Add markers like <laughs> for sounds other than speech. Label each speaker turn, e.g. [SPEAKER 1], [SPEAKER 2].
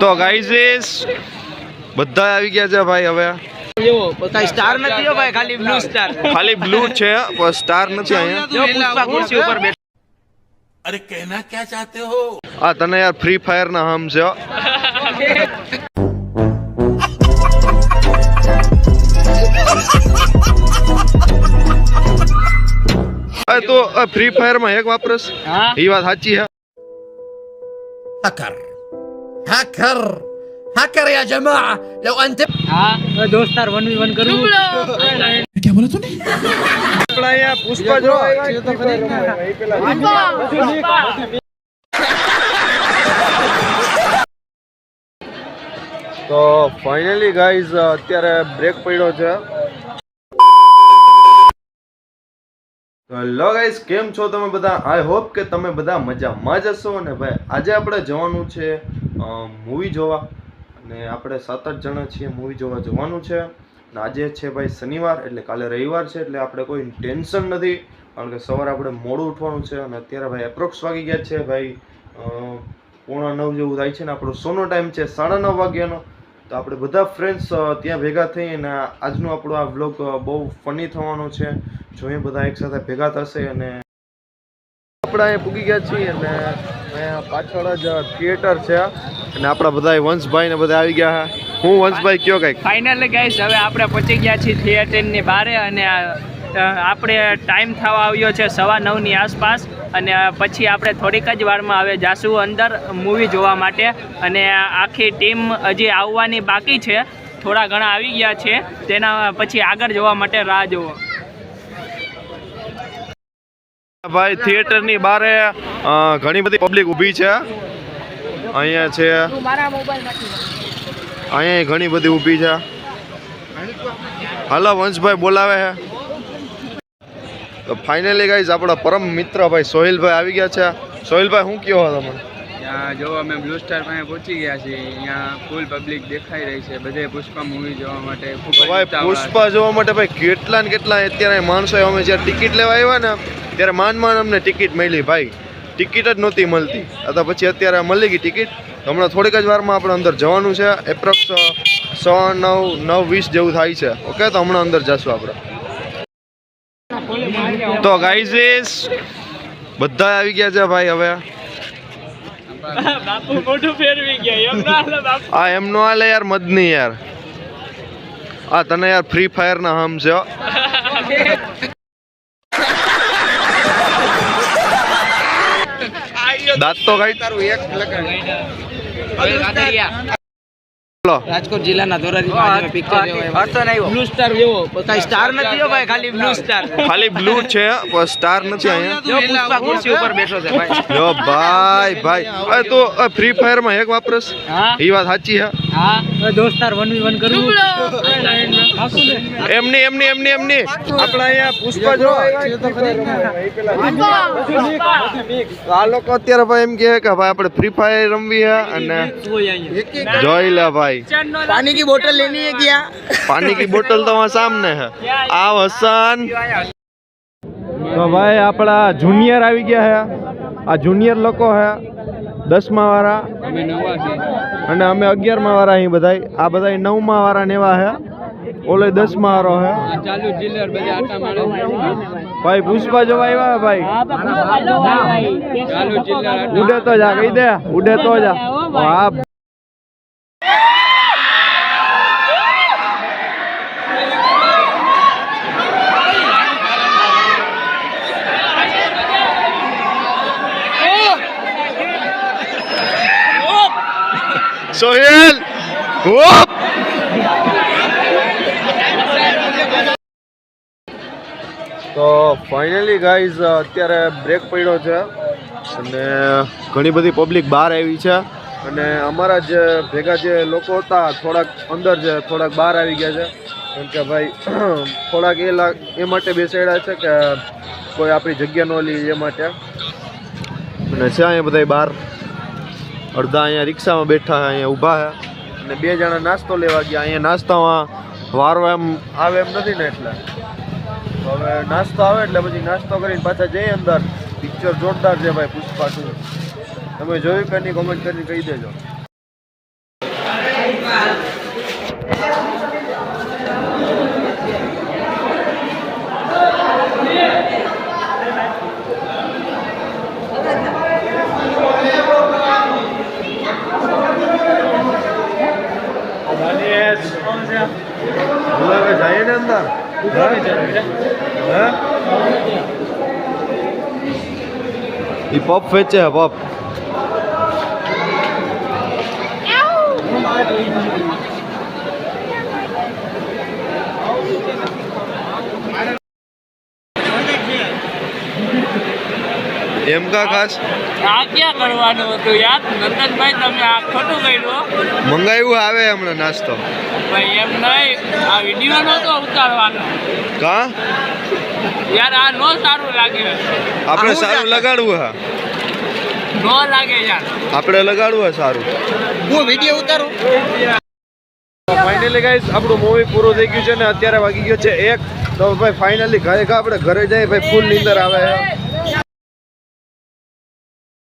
[SPEAKER 1] તો ગાઈઝ બધા આવી ગયા છે ભાઈ હવે.
[SPEAKER 2] ખાલી બ્લુ
[SPEAKER 1] છે સ્ટાર નથી આ તને યાર ફ્રી ફાયર હમ છે તો ફ્રી ફાયરમાં હેક વાપરસ? એ વાત સાચી
[SPEAKER 3] હે. هاكر. هاكر يا جماعة لو أنت
[SPEAKER 2] હા દોસ્તાર વન વી વન કરું
[SPEAKER 1] क्या बोला तूने પુષ્પા જો તો ફાઇનલી ગાઈઝ અત્યારે બ્રેક પડ્યો છે. હેલો ગાઈસ, કેમ છો તમે બધા? આઈ હોપ કે તમે બધા મજામાં જ હશો. અને ભાઈ, આજે આપણે જવાનું છે મૂવી જોવા. અને આપણે સાત આઠ જણા છીએ મૂવી જોવા જવાનું છે. અને આજે છે ભાઈ શનિવાર, એટલે કાલે રવિવાર છે, એટલે આપણે કોઈ ટેન્શન નથી, કારણ કે સવારે આપણે મોડું ઉઠવાનું છે. અને અત્યારે ભાઈ એપ્રોક્સ વાગી ગયા છે, ભાઈ પોણા નવ જેવું થાય છે ને આપણો સોનો ટાઈમ છે, સાડા નવ વાગ્યાનો. તો આપણે બધા ફ્રેન્ડ્સ ત્યાં ભેગા થઈ અને આજનો આપણો આ વ્લોગ બહુ ફની થવાનો છે. જો એ બધા એકસાથે ભેગા થશે અને આપણે અહીંયા પૂગી ગયા છીએ અને અહીંયા પાછળ જ થિયેટર છે અને આપણા બધા વંશભાઈ ને બધા આવી ગયા હું. વંશભાઈ, કયો કંઈક?
[SPEAKER 2] ફાઇનલી ગાઈસ હવે આપણે પહોંચી ગયા છીએ થિયેટરની બારે અને આપણે ટાઈમ થવા આવ્યો છે સવા નવની આસપાસ. અને પછી આપણે થોડીક જ વારમાં હવે જાશું અંદર મૂવી જોવા માટે. અને આખી ટીમ હજી આવવાની બાકી છે. થોડા ઘણા આવી ગયા છે. તેના પછી આગળ જોવા માટે રાહ જોવો
[SPEAKER 1] ભાઈ થિયેટરની બહાર બારે ઘણી બધી પબ્લિક ઊભી છે. અહીંયા છે. અહીંયા ઘણી બધી ઊભી છે. હાલો વંશભાઈ બોલાવે છે તો ફાઇનલી ગાઈઝ આપણા પરમ મિત્ર ભાઈ સોહિલભાઈ આવી ગયા છે. સોહિલભાઈ શું કહો તમે
[SPEAKER 4] ત્યાં જો અમે બ્લુ સ્ટાર પાસે પહોંચી ગયા છીએ અહીંયા ફૂલ પબ્લિક દેખાઈ રહી છે બધે પુષ્પા મૂવી જોવા માટે
[SPEAKER 1] ભાઈ પુષ્પા જોવા માટે ભાઈ કેટલા ને કેટલા અત્યારે માણસો અમે જ્યારે ટિકિટ લેવા આવ્યા ને ત્યારે માન માન અમને ટિકિટ મળી. ભાઈ ટિકિટ જ નહોતી મળતી. અથવા પછી અત્યારે મળી ગઈ ટિકિટ હમણાં થોડીક જ વારમાં આપણે અંદર જવાનું છે. એપ્રોક્સ સવા નવ નવ વીસ જેવું થાય છે. ઓકે તો હમણાં અંદર જશું આપણે. તો ગાઈઝીસ બધા આવી ગયા છે ભાઈ હવે.
[SPEAKER 2] બાપુ મોઢું ફેરવી ગયા એમ ના હાલે બાપુ.
[SPEAKER 1] આ એમનો હાલે યાર મદની યાર. આ તને યાર ફ્રી ફાયર ના હમ છે. દાંત તો કાઢ. લો
[SPEAKER 2] રાજકોટ જિલ્લાના ધોરાજી પિક્ચર બ્લુ સ્ટાર જેવો. કઈ સ્ટાર નથી હો ભાઈ ખાલી બ્લુ સ્ટાર <laughs>
[SPEAKER 1] ખાલી બ્લુ છે પણ સ્ટાર નથી અહીંયા.
[SPEAKER 2] જો પુષ્પા ખુરશી ઉપર બેઠો છે ભાઈ.
[SPEAKER 1] જો ભાઈ. ભાઈ અરે તો ફ્રી ફાયરમાં હેક વાપરસ.
[SPEAKER 2] હા?
[SPEAKER 1] એ વાત સાચી છે
[SPEAKER 2] હા? દોસ્તાર વન વી વન કરું
[SPEAKER 1] એમની એમની એમની એમની. આપણે અહીંયા પુષ્પ જો. આ લોકો અત્યારે ભાઈ એમ કહે કે ભાઈ આપણે ફ્રી ફાયર રમવી હે અને જોઈ લે ભાઈ.
[SPEAKER 2] પાણી કી બોટલ લેની હે ક્યાં?
[SPEAKER 1] પાણી કી બોટલ તો વહાં સામને હે. આવ હસન. તો ભાઈ આપણા જુનિયર આવી ગયા હે. આ જુનિયર લોકો હે. દસમા વાળા. અને અમે અગિયારમા વાળા અહીં બધા આ બધા નવમા વાળા ને એવા હે. ઓલો દસમા મારો
[SPEAKER 4] હે? ચાલુ જિલ્લર બધા આટા મારે.
[SPEAKER 1] ભાઈ પુષ્પા જોવા આવ્યા ભાઈ?
[SPEAKER 4] ચાલુ જિલ્લર
[SPEAKER 1] ઉડે તો જા કહી દે ઉડે તો જા. હા સોહેલ હોપ! તો ફાઇનલી ગાઈઝ અત્યારે બ્રેક પડ્યો છે અને ઘણી બધી પબ્લિક બહાર આવી છે. અને અમારા જે ભેગા જે લોકો હતા, થોડાક અંદર છે, થોડાક બહાર આવી ગયા છે. કેમ કે ભાઈ, <clears throat> થોડાક એ લાગ, એ માટે બેસાડ્યા છે કે કોઈ આપણી જગ્યા ન લે એ માટે. અને છે અહીંયા બધા બહાર. અડધા અહીંયા રિક્ષામાં બેઠા અહીંયા ઊભા છે. અને બે જણા નાસ્તો લેવા ગયા. અહીંયા નાસ્તામાં વારો એમ આવે એમ નથી ને એટલે. તો હવે નાસ્તો આવે એટલે પછી નાસ્તો કરીને પાછા જઈએ અંદર. પિક્ચર જોરદાર છે ભાઈ પુષ્પા ટુ. તમે જોયું કે નહીં કોમેન્ટ કરીને કહી દેજો. જાય ને અંદર? હે? ઈ પપ વેચે છે પપ એમ કા ખાસ?
[SPEAKER 2] આ ક્યાં કરવાનું હતું યાર નંદનભાઈ તમે આ ખોટું કર્યું
[SPEAKER 1] મંગાવ્યું આવે હમણાં નાસ્તો.
[SPEAKER 2] ભાઈ એમ નહીં આ વીડિયો નહોતો ઉતારવાનો.
[SPEAKER 1] કા?
[SPEAKER 2] યાર આ નો સારું લાગે.
[SPEAKER 1] આપણે સારું લગાડવું હા.
[SPEAKER 2] નો લાગે યાર.
[SPEAKER 1] આપણે લગાડવું હે સારું.
[SPEAKER 3] હું વીડિયો ઉતારું?
[SPEAKER 1] ફાઇનલી ગાઈસ આપણું મૂવી પૂરું થઈ ગયું છે ને અત્યારે વાગી ગયો છે એક. તો ભાઈ ફાઇનલી ઘરે આપણે? ઘરે જઈએ ભાઈ ફૂલ નીંદર આવે. છે